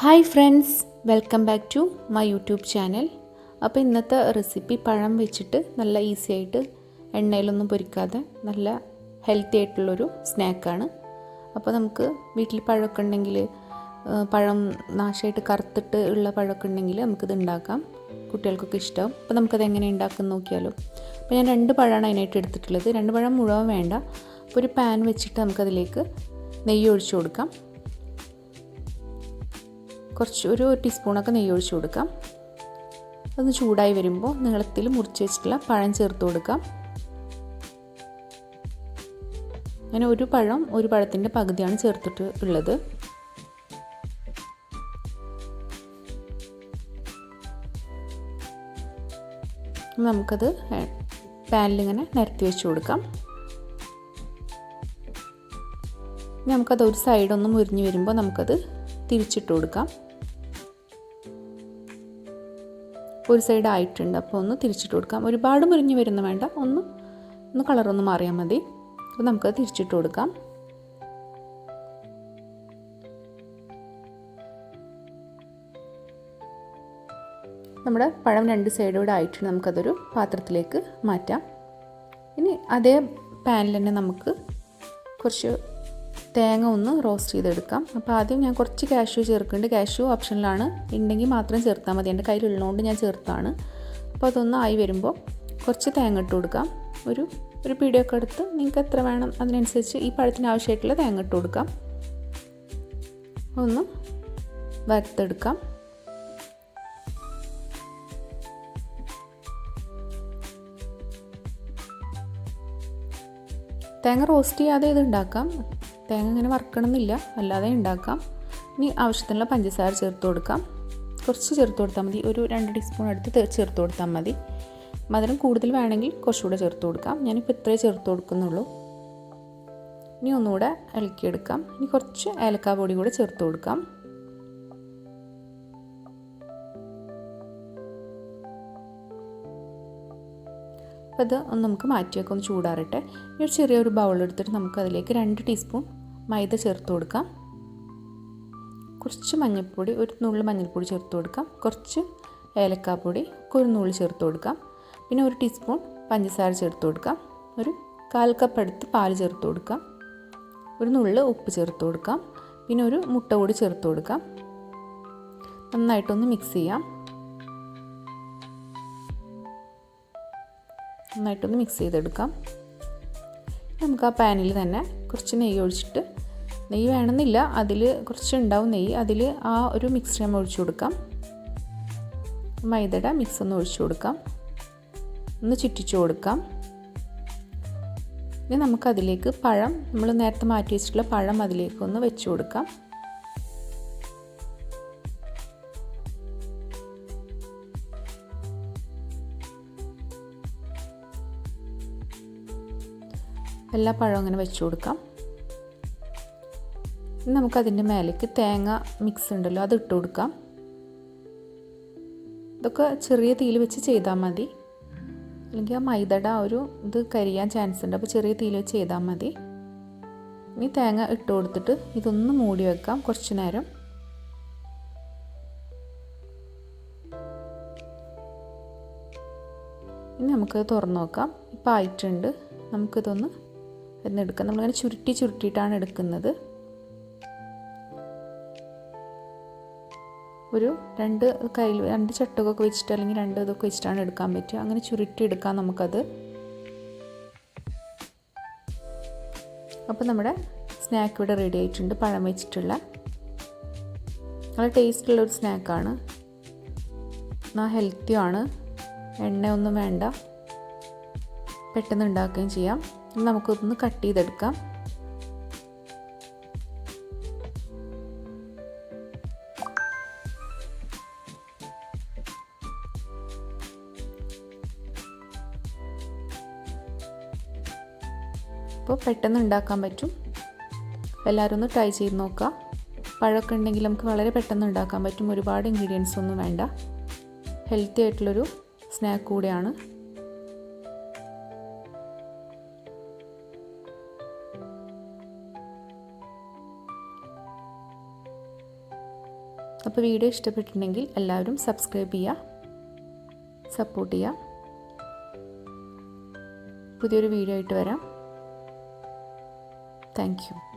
Hi friends welcome back to my YouTube channel. അപ്പോൾ ഇന്നത്തെ recipe പഴം വെച്ചിട്ട് നല്ല ഈസി ആയിട്ട് എണ്ണയിലൊന്നും പൊരിക്കാതെ നല്ല ഹെൽത്തി ആയിട്ടുള്ളൊരു സ്നാക്കാണ്. അപ്പോൾ നമുക്ക് വീട്ടിൽ പഴമൊക്കെ ഉണ്ടെങ്കിൽ പഴം നാശമായിട്ട് കറുത്തിട്ട് ഉള്ള പഴമൊക്കെ ഉണ്ടെങ്കിൽ നമുക്കിത് ഉണ്ടാക്കാം. കുട്ടികൾക്കൊക്കെ ഇഷ്ടം. അപ്പോൾ നമുക്കത് എങ്ങനെ ഉണ്ടാക്കുമെന്ന് നോക്കിയാലോ. അപ്പോൾ ഞാൻ രണ്ട് പഴമാണ് അതിനായിട്ട് എടുത്തിട്ടുള്ളത്. രണ്ട് പഴം മുഴുവൻ വേണ്ട. അപ്പോൾ ഒരു പാൻ വെച്ചിട്ട് നമുക്കതിലേക്ക് നെയ്യ് ഒഴിച്ചു കൊടുക്കാം. കുറച്ച് ഒരു ടീസ്പൂണൊക്കെ നെയ്യ് ഒഴിച്ചു കൊടുക്കാം. അതൊന്ന് ചൂടായി വരുമ്പോൾ നീളത്തിൽ മുറിച്ച് വെച്ചിട്ടുള്ള പഴം ചേർത്ത് കൊടുക്കാം. അങ്ങനെ ഒരു പഴം ഒരു പഴത്തിന്റെ പകുതിയാണ് ചേർത്തിട്ട് ഉള്ളത്. നമുക്കത് പാനിലിങ്ങനെ നിരത്തി വെച്ച് കൊടുക്കാം. നമുക്കത് ഒരു സൈഡൊന്ന് മുരിഞ്ഞ് വരുമ്പോൾ നമുക്കത് തിരിച്ചിട്ട് കൊടുക്കാം. ഒരു സൈഡ് ആയിട്ടുണ്ട്. അപ്പോൾ ഒന്ന് തിരിച്ചിട്ട് കൊടുക്കാം. ഒരുപാട് മുരിഞ്ഞ് വരുന്ന വേണ്ട. ഒന്ന് ഒന്ന് കളറൊന്ന് മാറിയാൽ മതി. അപ്പോൾ നമുക്ക് തിരിച്ചിട്ട് കൊടുക്കാം. നമ്മുടെ പഴം രണ്ട് സൈഡോടെ ആയിട്ട് നമുക്കതൊരു പാത്രത്തിലേക്ക് മാറ്റാം. ഇനി അതേ പാനിൽ തന്നെ നമുക്ക് കുറച്ച് തേങ്ങ ഒന്ന് റോസ്റ്റ് ചെയ്തെടുക്കാം. അപ്പോൾ ആദ്യം ഞാൻ കുറച്ച് കാഷ്യൂ ചേർക്കുന്നുണ്ട്. കാഷ്യൂ ഓപ്ഷനിലാണ് ഉണ്ടെങ്കിൽ മാത്രം ചേർത്താൽ മതി. എന്റെ കയ്യിലുള്ളതുകൊണ്ട് ഞാൻ ചേർത്താണ്. അപ്പോൾ അതൊന്ന് ആയി വരുമ്പോൾ കുറച്ച് തേങ്ങ ഇട്ട് കൊടുക്കാം. ഒരു ഒരു പീടിയൊക്കെ എടുത്ത് നിങ്ങൾക്ക് എത്ര വേണം അതിനനുസരിച്ച് ഈ പഴത്തിന് ആവശ്യമായിട്ടുള്ള തേങ്ങ ഇട്ട് കൊടുക്കാം. ഒന്ന് വറുത്തെടുക്കാം. തേങ്ങ റോസ്റ്റ് ചെയ്യാതെ ഇത് ഉണ്ടാക്കാം. തേങ്ങ ഇങ്ങനെ വറക്കണമെന്നില്ല. അല്ലാതെ ഉണ്ടാക്കാം. ഇനി ആവശ്യത്തിനുള്ള പഞ്ചസാര ചേർത്ത് കൊടുക്കാം. കുറച്ച് ചേർത്ത് കൊടുത്താൽ മതി. ഒരു രണ്ട് ടീസ്പൂൺ എടുത്ത് ചേർത്ത് കൊടുത്താൽ മതി. മധുരം കൂടുതൽ വേണമെങ്കിൽ കുറച്ചുകൂടെ ചേർത്ത് കൊടുക്കാം. ഞാനിപ്പോൾ ഇത്രയേ ചേർത്ത് കൊടുക്കുന്നുള്ളൂ. ഇനി ഒന്നുകൂടെ ഇളക്കിയെടുക്കാം. ഇനി കുറച്ച് ഏലക്കാ പൊടി കൂടെ ചേർത്ത് കൊടുക്കാം. അപ്പോൾ ഇത് ഒന്ന് നമുക്ക് മാറ്റിയൊക്കെ. ഒന്ന് ചൂടാറട്ടെ. ഒരു ചെറിയൊരു ബൗൾ എടുത്തിട്ട് നമുക്ക് അതിലേക്ക് രണ്ട് ടീസ്പൂൺ മൈദ ചേർത്ത് കൊടുക്കാം. കുറച്ച് മഞ്ഞൾപ്പൊടി ഒരു നുള്ളു മഞ്ഞൾപ്പൊടി ചേർത്ത് കൊടുക്കാം. കുറച്ച് ഏലക്കാപ്പൊടി ഒരു നുള്ളി ചേർത്ത് കൊടുക്കാം. പിന്നെ ഒരു ടീസ്പൂൺ പഞ്ചസാര ചേർത്ത് കൊടുക്കാം. ഒരു കാൽ കപ്പ് എടുത്ത് പാൽ ചേർത്ത് കൊടുക്കാം. ഒരു നുള്ളു ഉപ്പ് ചേർത്ത് കൊടുക്കാം. പിന്നെ ഒരു മുട്ട കൂടി ചേർത്ത് കൊടുക്കാം. നന്നായിട്ടൊന്ന് മിക്സ് ചെയ്യാം. നന്നായിട്ടൊന്ന് മിക്സ് ചെയ്തെടുക്കാം. നമുക്ക് ആ പാനിൽ തന്നെ കുറച്ച് നെയ്യ് ഒഴിച്ചിട്ട്. നെയ്യ് വേണമെന്നില്ല അതിൽ കുറച്ച് ഉണ്ടാവും നെയ്യ്. അതിൽ ആ ഒരു മിക്സ് നമ്മൾ ഒഴിച്ചു കൊടുക്കാം. മൈദയുടെ മിക്സ് ഒന്ന് ഒഴിച്ചു കൊടുക്കാം. ഒന്ന് ചുറ്റിച്ചു കൊടുക്കാം. ഇനി നമുക്കതിലേക്ക് പഴം നമ്മൾ നേരത്തെ മാറ്റി വെച്ചിട്ടുള്ള പഴം അതിലേക്ക് ഒന്ന് വെച്ച് കൊടുക്കാം. എല്ലാ പഴവും അങ്ങനെ വെച്ച് കൊടുക്കാം. ഇനി നമുക്കതിന്റെ മേലേക്ക് തേങ്ങ മിക്സ് ഉണ്ടല്ലോ അത് ഇട്ട് കൊടുക്കാം. ഇതൊക്കെ ചെറിയ തീയിൽ വെച്ച് ചെയ്താൽ മതി. അല്ലെങ്കിൽ ആ മൈദയുടെ ആ ഒരു ഇത് കരിയാൻ ചാൻസ് ഉണ്ട്. അപ്പോൾ ചെറിയ തീയിൽ വെച്ച് ചെയ്താൽ മതി. ഇനി തേങ്ങ ഇട്ട് കൊടുത്തിട്ട് ഇതൊന്ന് മൂടി വെക്കാം കുറച്ച് നേരം. ഇനി നമുക്കത് തുറന്നു നോക്കാം. ഇപ്പോൾ ആയിട്ടുണ്ട്. നമുക്കിതൊന്ന് എന്നെടുക്കാം നമ്മളിങ്ങനെ ചുരുട്ടി ചുരുട്ടിയിട്ടാണ് എടുക്കുന്നത്. ഒരു രണ്ട് കയ്യിൽ രണ്ട് ചട്ടുകൊക്കെ വെച്ചിട്ട് അല്ലെങ്കിൽ രണ്ട് ഇതൊക്കെ വെച്ചിട്ടാണ് എടുക്കാൻ പറ്റുക. അങ്ങനെ ചുരുട്ടി എടുക്കാം നമുക്കത്. അപ്പോൾ നമ്മുടെ സ്നാക്ക് ഇവിടെ റെഡി ആയിട്ടുണ്ട്. പഴം വെച്ചിട്ടുള്ള. നല്ല ടേസ്റ്റുള്ള ഒരു സ്നാക്കാണ് എന്നാൽ ഹെൽത്തിയാണ് എണ്ണയൊന്നും വേണ്ട. പെട്ടെന്ന് ഉണ്ടാക്കുകയും ചെയ്യാം. നമുക്കൊന്ന് കട്ട് ചെയ്തെടുക്കാം. അപ്പോൾ പെട്ടെന്ന് ഉണ്ടാക്കാൻ പറ്റും. എല്ലാവരും ഒന്ന് ട്രൈ ചെയ്ത് നോക്കുക. പഴമൊക്കെ ഉണ്ടെങ്കിൽ നമുക്ക് വളരെ പെട്ടെന്ന് ഉണ്ടാക്കാൻ പറ്റും. ഒരുപാട് ഇൻഗ്രീഡിയൻസ് ഒന്നും വേണ്ട. ഹെൽത്തി ആയിട്ടുള്ളൊരു സ്നാക്ക് കൂടെയാണ്. അപ്പോൾ വീഡിയോ ഇഷ്ടപ്പെട്ടിട്ടുണ്ടെങ്കിൽ എല്ലാവരും സബ്സ്ക്രൈബ് ചെയ്യുക. സപ്പോർട്ട് ചെയ്യുക. പുതിയൊരു വീഡിയോ ആയിട്ട് വരാം. Thank you.